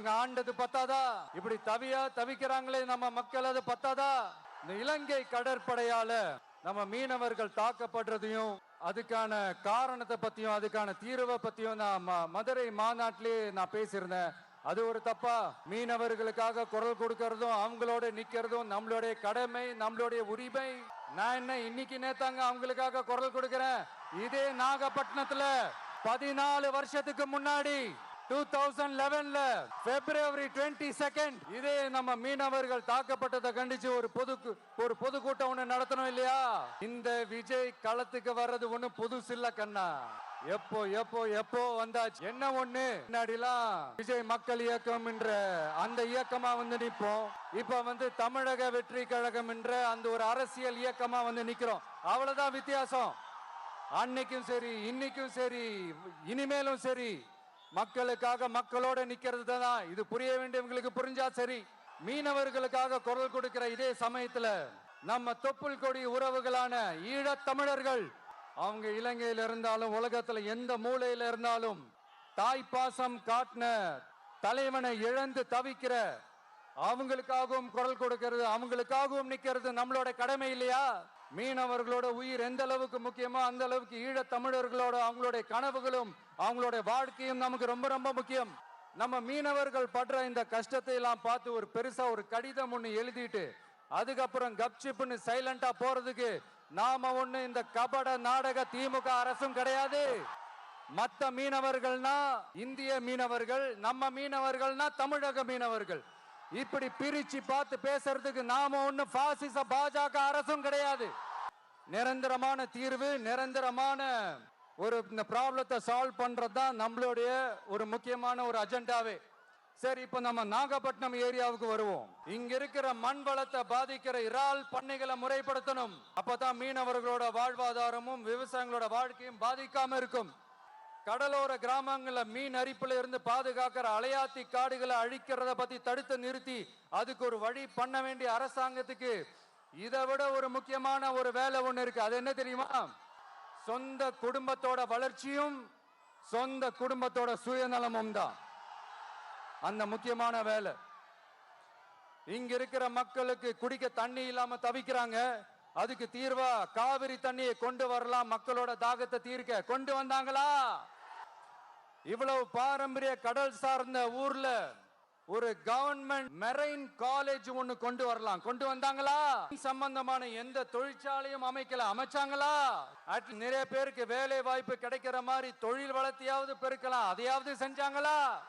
இவங்க ஆண்டது பத்தாதா? இப்படி தவியா தவிக்கிறாங்களே நம்ம மக்கள் அது பத்தாதா? இந்த இலங்கை கடற்படையால நம்ம மீனவர்கள் தாக்கப்படுறதையும் அதுக்கான காரணத்தை பத்தியும் அதுக்கான தீர்வை பத்தியும் நான் மதுரை மாநாட்டிலேயே நான் பேசியிருந்தேன். அது ஒரு தப்பா? மீனவர்களுக்காக குரல் கொடுக்கறதும் அவங்களோட நிக்கிறதும் நம்மளுடைய கடமை நம்மளுடைய உரிமை. நான் என்ன இன்னைக்கு நேத்தாங்க அவங்களுக்காக குரல் கொடுக்கிறேன்? இதே நாகப்பட்டினத்துல பதினாலு வருஷத்துக்கு முன்னாடி டூ தௌசண்ட் லெவன்ல பிப்ரவரி டுவெண்ட்டி செகண்ட் இதே நம்ம மீனவர்கள் தாக்கப்பட்டதை கண்டிச்சு ஒரு பொது ஒரு பொதுக்கூட்டம் ஒண்ணு நடத்தணும் இல்லையா? இந்த விஜய் களத்துக்கு வர்றது ஒண்ணு புதுசு இல்ல கண்ணா. எப்போ எப்போ எப்போ வந்தாச்சு? என்ன ஒண்ணு? முன்னாடிலாம் விஜய் மக்கள் இயக்கம் என்ற அந்த இயக்கமா வந்து நிப்போம். இப்ப வந்து தமிழக வெற்றி கழகம் என்ற அந்த ஒரு அரசியல் இயக்கமா வந்து நிக்கிறோம். அவ்வளவுதான் வித்தியாசம். அன்னைக்கும் சரி இன்னைக்கும் சரி இனிமேலும் சரி. மக்களுக்காக மக்களோட நிக்கிறது தான்? இது புரிய வேண்டியவங்களுக்கு புரிஞ்சா சரி. மீனவர்களுக்காக குரல் கொடுக்கிற இதே சமயத்துல நம்ம தொப்புள் கொடி உறவுகளான ஈழத் தமிழர்கள் அவங்க இலங்கையில இருந்தாலும் உலகத்துல எந்த மூலையில இருந்தாலும் தாய் பாசம் காட்டின தலைவனை இழந்து தவிக்கிற அவங்களுக்காகவும் குரல் கொடுக்கிறது அவங்களுக்காகவும் நிக்கிறது நம்மளோட கடமை இல்லையா? மீனவர்களோட உயிர் எந்த அளவுக்கு முக்கியமோ அந்த அளவுக்கு ஈழத் தமிழர்களோட அவங்களுடைய கனவுகளும் அவங்களுடைய வாழ்க்கையும் நமக்கு ரொம்ப ரொம்ப முக்கியம். நம்ம மீனவர்கள் படுற இந்த கஷ்டத்தை எல்லாம் பார்த்து ஒரு பெருசா ஒரு கடிதம் ஒண்ணு எழுதிட்டு அதுக்கப்புறம் கப்சிப்புன்னு சைலண்டா போறதுக்கு நாம ஒண்ணு இந்த கபட நாடக திமுக அரசும் கிடையாது. மத்த மீனவர்கள்னா இந்திய மீனவர்கள் நம்ம மீனவர்கள்னா தமிழக மீனவர்கள். இப்படி பிரிச்சு பார்த்து பேசுறதுக்கு நாம ஒண்ணு பாசிச பாஜக அரசும் கிடையாது. நிரந்தரமான தீர்வு நிரந்தரமான ஒரு இந்த ப்ராப்ளத்தை சால்வ் பண்ணுறது தான் நம்மளுடைய ஒரு முக்கியமான ஒரு அஜெண்டாவே. சரி இப்ப நம்ம நாகப்பட்டினம் ஏரியாவுக்கு வருவோம். இங்க இருக்கிற மண் வளத்தை பாதிக்கிற இறால் பண்ணைகளை முறைப்படுத்தணும். அப்பதான் மீனவர்களோட வாழ்வாதாரமும் விவசாயிகளோட வாழ்க்கையும் பாதிக்காம இருக்கும். கடலோர கிராமங்களில் மீன் அரிப்புல இருந்து பாதுகாக்கிற அலையாத்தி காடுகளை அழிக்கிறத பத்தி தடுத்து நிறுத்தி அதுக்கு ஒரு வழி பண்ண வேண்டிய அரசாங்கத்துக்கு இதை விட ஒரு முக்கியமான ஒரு வேலை ஒண்ணு இருக்கு. அது என்ன தெரியுமா? சொந்த குடும்பத்தோட வளர்ச்சியும் சொந்த குடும்பத்தோட சுயநலமும் தான். அந்த முக்கியமான வேலை. இங்க இருக்கிற மக்களுக்கு குடிக்க தண்ணி இல்லாம தவிக்கிறாங்க. அதுக்கு தீர்வா காவிரி தண்ணியை கொண்டு வரலாம் மக்களோட தாகத்தை தீர்க்க. கொண்டு வந்தாங்களா? இவ்வளவு பாரம்பரிய கடல் சார்ந்த ஊர்ல ஒரு கவர்மெண்ட் மெரைன் காலேஜ் ஒண்ணு கொண்டு வரலாம். கொண்டு வந்தாங்களா? சம்பந்தமான எந்த தொழிற்சாலையும் அமைக்கல. அமைச்சாங்களா? நிறைய பேருக்கு வேலை வாய்ப்பு கிடைக்கிற மாதிரி தொழில் வளர்த்தியாவது பெருக்கலாம். அதையாவது செஞ்சாங்களா?